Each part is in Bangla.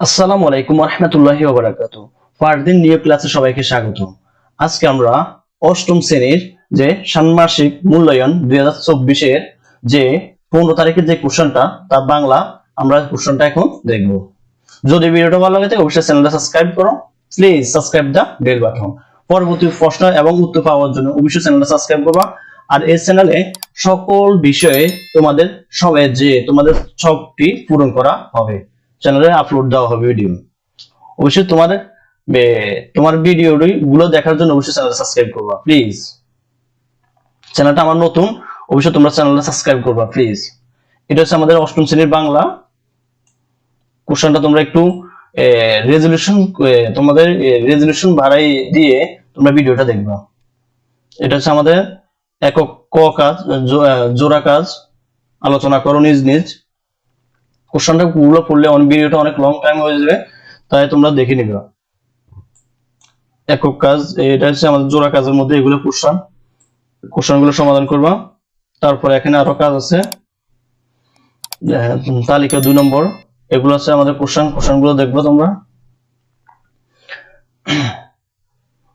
আসসালামু আলাইকুম রহমতুল্লাহি ওবারাকাত ফারদিন নিউ ক্লাসে সবাইকে স্বাগত। আজকে আমরা অষ্টম শ্রেণির যে ষান্মাসিক মূল্যায়ন দুই হাজার চব্বিশের যে পনেরো তারিখের যে কোশ্চেনটা তার বাংলা আমরা কোশ্চেনটা এখন দেখব। যদি ভিডিওটা ভালো লাগে অবশ্যই চ্যানেলটা সাবস্ক্রাইব করো। Please subscribe the bell button. পরবর্তী প্রশ্ন এবং উত্তর পাওয়ার জন্য অবশ্যই চ্যানেলটা সাবস্ক্রাইব করবা। আর এই চ্যানেলে সকল বিষয়ে তোমাদের সবাই যে তোমাদের সবটি পূরণ করা হবে। চ্যানেলে আপলোড দেওয়া হবে ভিডিও অবশ্যই তোমাদের বে- তোমার ভিডিও গুলো দেখার জন্য অবশ্যই চ্যানেল সাবস্ক্রাইব করবা প্লিজ চ্যানেলটা আমার নতুন, অবশ্যই তোমরা চ্যানেলটা সাবস্ক্রাইব করবা প্লিজ এটা হচ্ছে আমাদের অষ্টম শ্রেণির বাংলা। কোশ্চেনটা তোমরা একটু রেজলিউশন তোমাদের রেজলিউশন বাড়াই দিয়ে তোমরা ভিডিওটা দেখবা। এটা হচ্ছে আমাদের একক ক কাজ জোড়া কাজ। আলোচনা করো নিজ নিজ। কোশ্চেনটা গুলো পড়লে অনেক ভিডিওটা অনেক লং টাইম হয়ে যাবে, তাই তোমরা দেখে নিবে। একক কাজ, এটা হচ্ছে আমাদের জোড়া কাজের মধ্যে এগুলো কোশ্চেন কোশ্চেনগুলো সমাধান করবা। তারপরে এখানে আরও কাজ আছে। তালিকা দুই নম্বর। এগুলো আছে আমাদের কোশ্চেনগুলো দেখব তোমরা।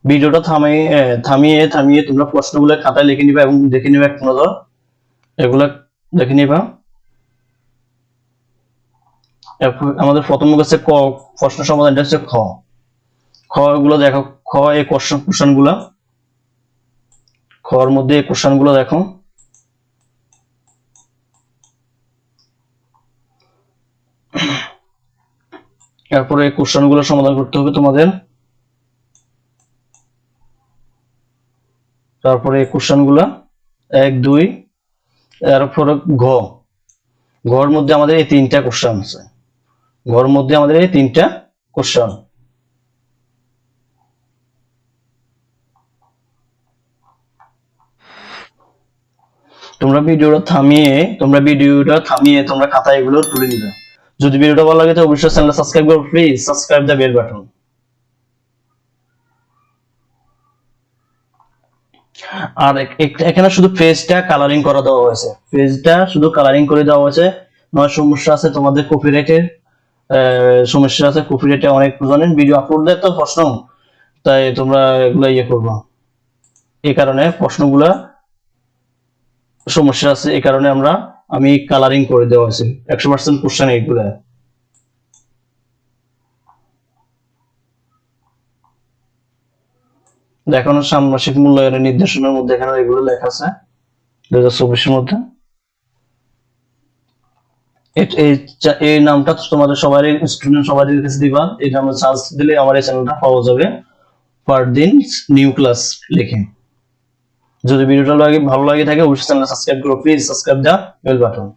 ভিডিওটা থামিয়ে থামিয়ে থামিয়ে তোমরা প্রশ্নগুলো খাতায় লিখে নিবা এবং দেখে নিবা এক নজর এগুলা দেখে নিবা। আমাদের প্রথম হচ্ছে ক, প্রশ্ন সমাধানটা হচ্ছে খ। খ গুলো দেখো, খ এই কোশ্চেন কোশ্চেনগুলা। খর মধ্যে এই কোশ্চেনগুলো দেখো। এরপরে এই কোশ্চেনগুলো সমাধান করতে হবে তোমাদের। তারপরে এই কোশ্চেনগুলা, এক, দুই। এরপরে ঘ। ঘর মধ্যে আমাদের এই তিনটা কোশ্চেন আছে। ঘর মধ্যে আমাদের এই তিনটা কোশ্চেন তোমরা ভিডিওটা থামিয়ে, তোমরা ভিডিওটা থামিয়ে তোমরা খাতায় এগুলো তুলে নিবে। যদি ভিডিওটা ভালো লাগে তো অবশ্যই চ্যানেলটা সাবস্ক্রাইব করো please subscribe the bell button আর এখানে শুধু ফেজটা কালারিং করা দেওয়া হয়েছে। ফেজটা শুধু কালারিং করে দেওয়া হয়েছে। নয় সমস্যা আছে তোমাদের কপিরাইটের সমস্যা আছে কপিরাইটে অনেক ভিডিও আপলোড দেয় তো প্রশ্ন। তাই তোমরা এগুলা ইয়ে কারণে প্রশ্নগুলা সমস্যা আছে কারণে আমরা, আমি কালারিং করে দেওয়া হয়েছে। একশো পার্সেন্ট কোশ্চেন এইগুলা। দেখানো ষান্মাসিক মূল্যায়নের নির্দেশনার মধ্যে এখানে এগুলো লেখা আছে দু হাজার চব্বিশের মধ্যে। এই নামটা তোমাদের সবারই স্টুডেন্ট সবারই কাছে দিবা। এই নামে চার্জ দিলে আমার এই চ্যানেলটা পাওয়া যাবে। পার দিন নিউ ক্লাস লিখে। যদি ভিডিওটা লাগে, ভালো লাগে থাকে, অবশ্যই চ্যানেল সাবস্ক্রাইব করো। Please subscribe the bell button